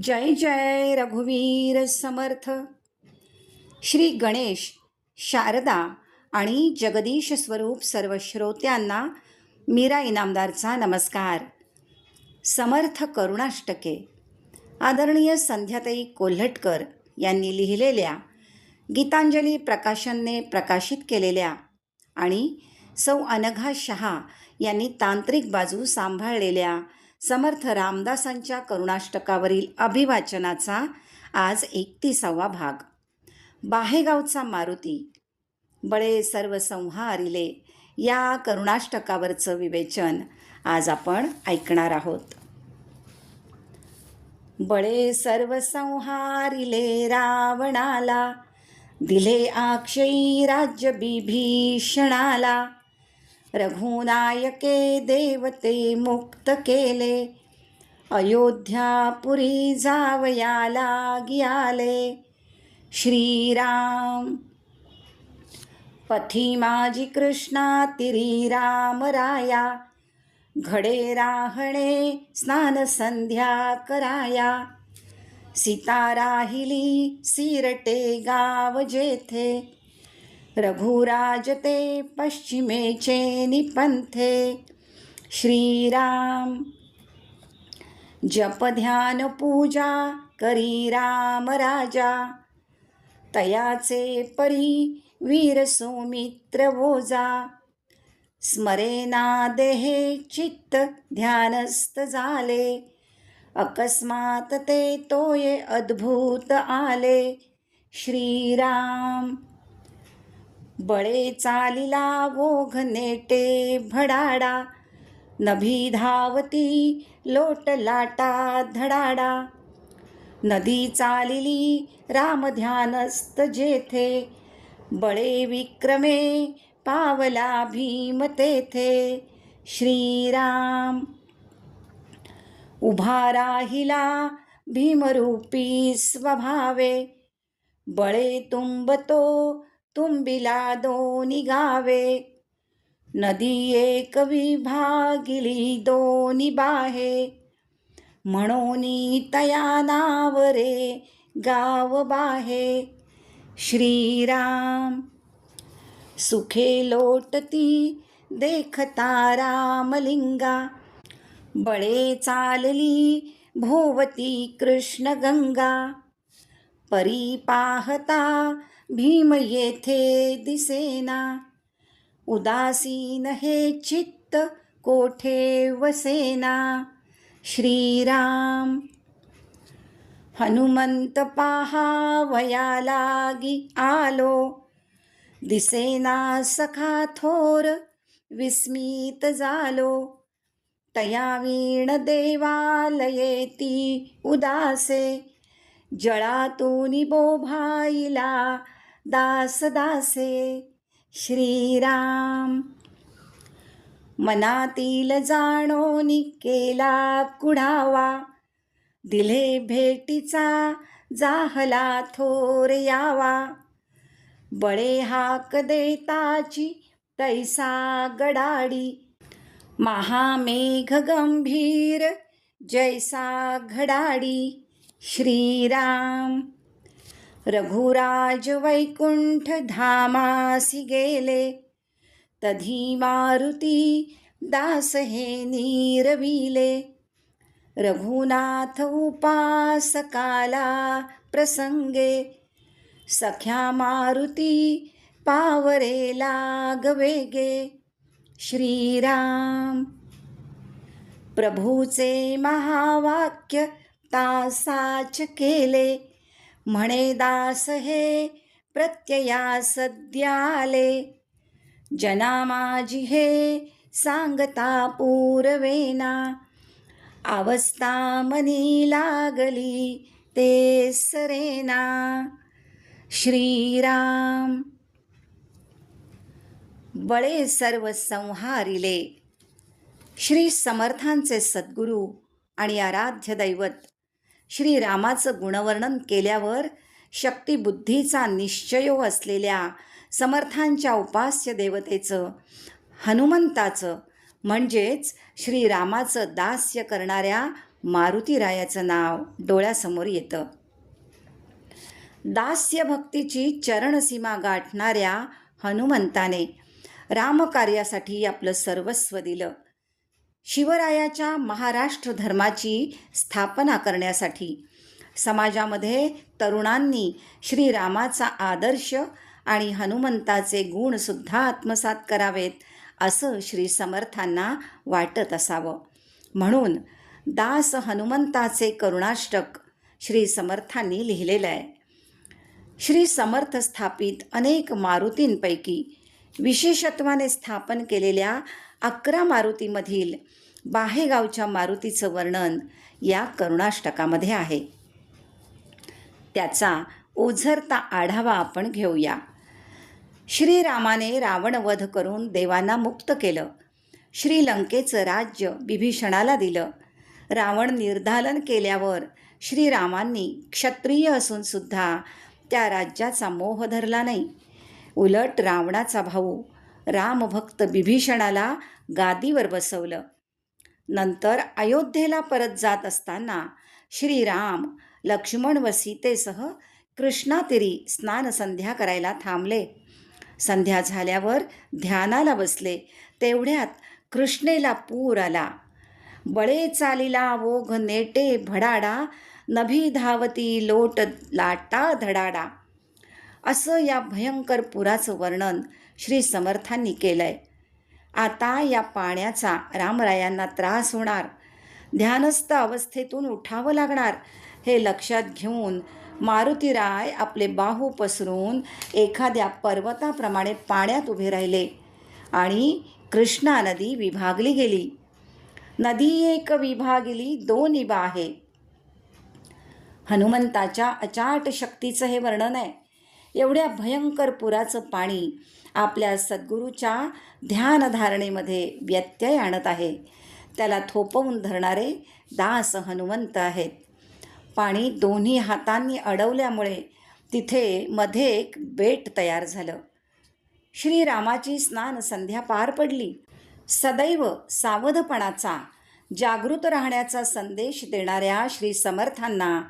जय जय रघुवीर समर्थ. श्री गणेश शारदा आणि जगदीश स्वरूप सर्व श्रोत्यांना मीरा इनामदारचा नमस्कार. समर्थ करुणाष्टके. आदरणीय संध्याताई कोल्हटकर यांनी लिहिलेल्या गीतांजली प्रकाशनने प्रकाशित केलेल्या आणि सौ अनघा शहा यांनी तांत्रिक बाजू सांभाळलेल्या समर्थ रामदासांच्या करुणाष्टकावरील अभिवाचनाचा आज एकतीसावा भाग. बाहेगावचा मारुती. बळे सर्व संहारिले या करुणाष्टकावरचं विवेचन आज आपण ऐकणार आहोत. बळे सर्व संहारिले रावणाला दिले आक्षयी राज्य बिभीषणाला रघुनायके देवते मुक्त केले. अयोध्यापुरी जावयाला गियाले. श्रीराम पथी माझी कृष्णा तिरी रामराया घडे राहणे स्नान संध्या कराया. सीता राहिली सिरटे गाव जेथे. रघुराज ते पश्चिमेचे निपंथे। श्रीराम जप ध्यान पूजा करी राम राजा। तयाचे परी वीर सुमित्र वोजा स्मरेना देहे चित्त ध्यानस्थ झाले। अकस्मात ते तोये अद्भुत आले। श्रीराम बळे चालिला ओघ नेटे भडाडा नभी धावती लोट लाटा धडाडा. नदी चालिली राम ध्यानस्त जेथे बळे विक्रमे पावला भीम तेथे. श्रीराम उभा राहिला भीमरूपी स्वभावे बळे तुंबतो तुंबिला दोनी गावे. नदी एक विभागिली दोनी बाहे. म्हणून तया नावरे गाव बाहे. श्रीराम सुखे लोटती देखता रामलिंगा. बळे चालली भोवती कृष्ण गंगा परी पाहता भीम येथे दिसेना. उदासीन हे चित्त कोठे वसेना? श्रीराम हनुमंत पाहावया लागी आलो. दिसेना सखा थोर विस्मित झालो. तया वीण देवालयेती उदासे जळातून बोभाईला दास दासे श्रीराम. मनातील जाणोनी केला कुढावा. दिले भेटीचा जाहला थोर यावा. बळे हाक देताची तैसा गडाडी. महामेघ गंभीर जैसा घडाडी. श्रीराम. रघुराज वैकुंठ धामासी गेले. तधी मारुती दास हे नीरविले. रघुनाथ उपासकाला प्रसंगे सख्या मारुती पावरे लागवेगे श्रीराम प्रभूचे महावाक्य तासाच केले. म्हणे दास हे प्रत्यया सद्याले. जना माझी हे सांगता पूरवेना. अवस्था मनी लागली ते सरेना. श्रीराम. बळे सर्व संहारिले. श्री समर्थांचे सद्गुरू आणि आराध्य दैवत श्रीरामाचं गुणवर्णन केल्यावर शक्तिबुद्धीचा निश्चयो असलेल्या समर्थांच्या उपास्य देवतेचं हनुमंताचं म्हणजेच श्रीरामाचं दास्य करणाऱ्या मारुतीरायाचं नाव डोळ्यासमोर येतं. दास्य भक्तीची चरणसीमा गाठणाऱ्या हनुमंताने रामकार्यासाठी आपलं सर्वस्व दिलं. शिवरायाच्या महाराष्ट्र धर्माची स्थापना करण्यासाठी. समाजामध्ये तरुणांनी श्रीरामाचा आदर्श आणि हनुमंताचे गुणसुद्धा आत्मसात करावेत असं श्री समर्थांना वाटत असावं. म्हणून दास हनुमंताचे करुणाष्टक श्री समर्थांनी लिहिलेलं आहे. श्री समर्थ स्थापित अनेक मारुतींपैकी विशेषत्वाने स्थापन केलेल्या अकरा मारुतीमधील बाहेगावच्या मारुतीचं वर्णन या करुणाष्टकामध्ये आहे. त्याचा ओझरता आढावा आपण घेऊया. श्रीरामाने रावणवध करून देवांना मुक्त केलं. श्रीलंकेचं राज्य बिभीषणाला दिलं. रावण निर्धालन केल्यावर श्रीरामांनी क्षत्रिय असून सुद्धा त्या राज्याचा मोह धरला नाही. उलट रावणाचा भाऊ रामभक्त बिभीषणाला गादीवर बसवलं. नंतर अयोध्येला परत जात असताना श्रीराम लक्ष्मण व सीतेसह कृष्णातिरी स्नानसंध्या करायला थांबले. संध्या झाल्यावर ध्यानाला बसले. तेवढ्यात कृष्णेला पूर आला. बळे चालिला ओघ नेटे भडाडा नभी धावती लोट लाटा धडाडा असं या भयंकर पुराचं वर्णन श्री समर्थांनी केलं आहे आता या पाण्याचा रामरायांना त्रास होणार. ध्यानस्थ अवस्थेतून उठावं लागणार हे लक्षात घेऊन मारुतीराय आपले बाहू पसरून एखाद्या पर्वताप्रमाणे पाण्यात उभे राहिले आणि कृष्णा नदी विभागली गेली. नदी एक विभागली दोन इबा आहे. हनुमंताच्या अचाट शक्तीचं हे वर्णन आहे. एवढ्या भयंकर पुराचं पाणी आपल्या सद्गुरूच्या ध्यानधारणेमध्ये व्यत्यय आणत आहे. त्याला थोपवून धरणारे दास हनुमंत आहेत. पाणी दोन्ही हातांनी अडवल्यामुळे तिथे मध्ये एक बेट तयार झालं. श्रीरामाची स्नान संध्या पार पडली. सदैव सावधपणाचा जागृत राहण्याचा संदेश देणाऱ्या श्री समर्थांना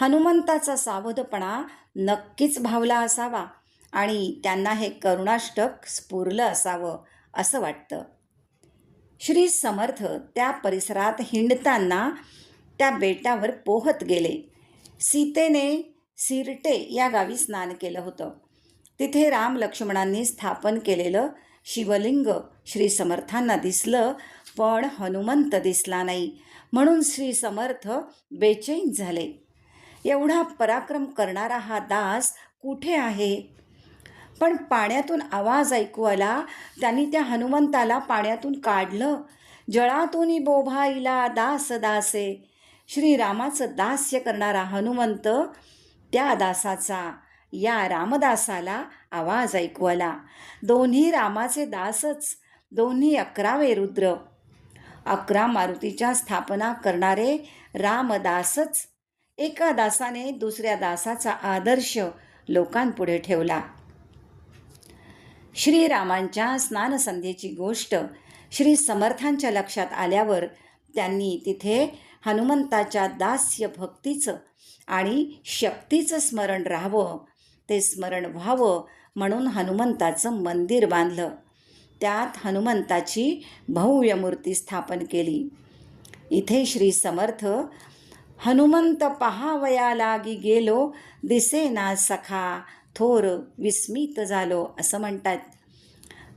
हनुमंताचा सावधपणा नक्कीच भावला असावा आणि त्यांना हे करुणाष्टक स्फुरलं असावं असं वाटतं. श्री समर्थ त्या परिसरात हिंडताना त्या बेटावर पोहत गेले. सीतेने सिरटे या गावी स्नान केलं होतं. तिथे राम लक्ष्मणांनी स्थापन केलेलं शिवलिंग श्री समर्थांना दिसलं पण हनुमंत दिसला नाही. म्हणून श्री समर्थ बेचैन झाले. एवढा पराक्रम करणारा हा दास कुठे आहे? पण पाण्यातून आवाज ऐकू आला त्यांनी त्या हनुमंताला पाण्यातून काढलं. जळातून बोभाईला दास दासे. श्रीरामाचं दास्य करणारा हनुमंत त्या दासाचा या रामदासाला आवाज ऐकू आला दोन्ही रामाचे दासच दोन्ही अकरावे रुद्र. अकरा मारुतीच्या स्थापना करणारे रामदासच एका दासाने दुसऱ्या दासाचा आदर्श लोकांपुढे ठेवला. श्रीरामांच्या स्नानसंध्येची गोष्ट श्री समर्थांच्या लक्षात आल्यावर त्यांनी तिथे हनुमंताच्या दास्य भक्तीचं आणि शक्तीचं स्मरण राहावं ते स्मरण व्हावं म्हणून हनुमंताचं मंदिर बांधलं. त्यात हनुमंताची भव्य मूर्ती स्थापन केली. इथे श्री समर्थ हनुमंत पहावया लागी गेलो दिसेना सखा थोर विस्मित झालो असं म्हणतात.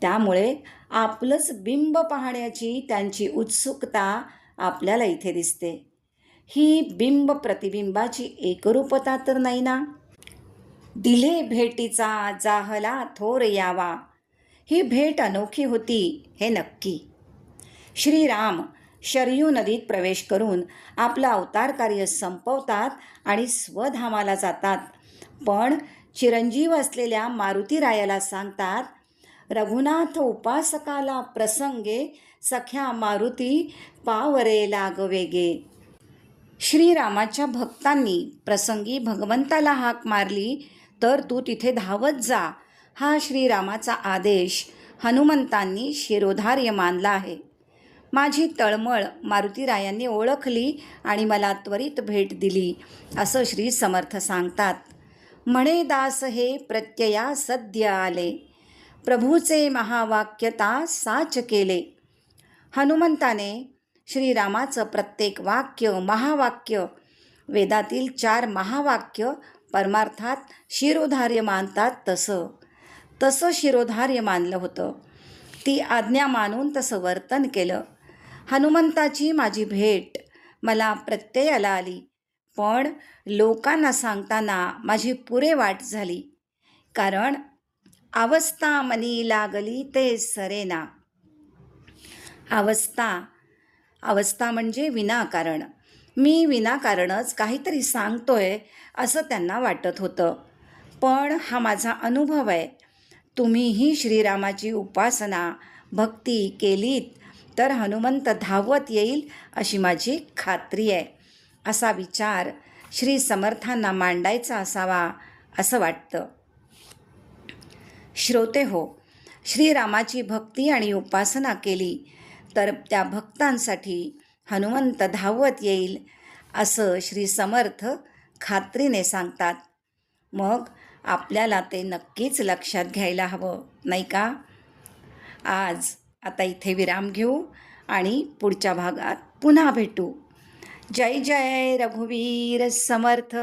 त्यामुळे आपलंच बिंब पाहण्याची त्यांची उत्सुकता आपल्याला इथे दिसते. ही बिंब प्रतिबिंबाची एकरूपता तर नाही ना? दिले भेटीचा जाहला थोर यावा. ही भेट अनोखी होती हे नक्की. श्रीराम शरयू नदीत प्रवेश करून आपलं अवतार कार्य संपवतात आणि स्वधामाला जातात. पण चिरंजीव असलेल्या मारुतीरायाला सांगतात रघुनाथ उपासकाला प्रसंगे सख्या मारुती पावरे लागवेगे. श्रीरामाच्या भक्तांनी प्रसंगी भगवंताला हाक मारली तर तू तिथे धावत जा. हा श्रीरामाचा आदेश हनुमंतांनी शिरोधार्य मानला आहे. माझी तळमळ मारुतीरायांनी ओळखली आणि मला त्वरित भेट दिली असं श्री समर्थ सांगतात. म्हणे दास हे प्रत्यया सद्य आले. प्रभूचे महावाक्यता साच केले. हनुमंताने श्रीरामाचं प्रत्येक वाक्य महावाक्य वेदातील चार महावाक्य परमार्थात शिरोधार्य मानतात तसं. तसं शिरोधार्य मानलं होतं. ती आज्ञा मानून तसं वर्तन केलं. हनुमंताची माझी भेट. मला प्रत्ययाला आली. पण लोकांना सांगताना माझी पुरे वाट झाली. कारण अवस्था मनी लागली ते सरेना. अवस्था अवस्था म्हणजे विनाकारण. मी विनाकारणच काहीतरी सांगतोय असं त्यांना वाटत होतं. पण हा माझा अनुभव आहे. तुम्हीही श्रीरामाची उपासना भक्ती केलीत. तर हनुमंत धावत येईल अशी माझी खात्री आहे. असा विचार श्री समर्थांना मांडायचा असावा असं वाटतं. श्रोते हो श्रीरामाची भक्ती आणि उपासना केली तर त्या भक्तांसाठी हनुमंत धावत येईल असं श्री समर्थ खात्रीने सांगतात. मग आपल्याला ते नक्कीच लक्षात घ्यायला हवं नाही का? आज आता इथे विराम घेऊ आणि पुढच्या भागात पुन्हा भेटू. जय जय रघुवीर समर्थ.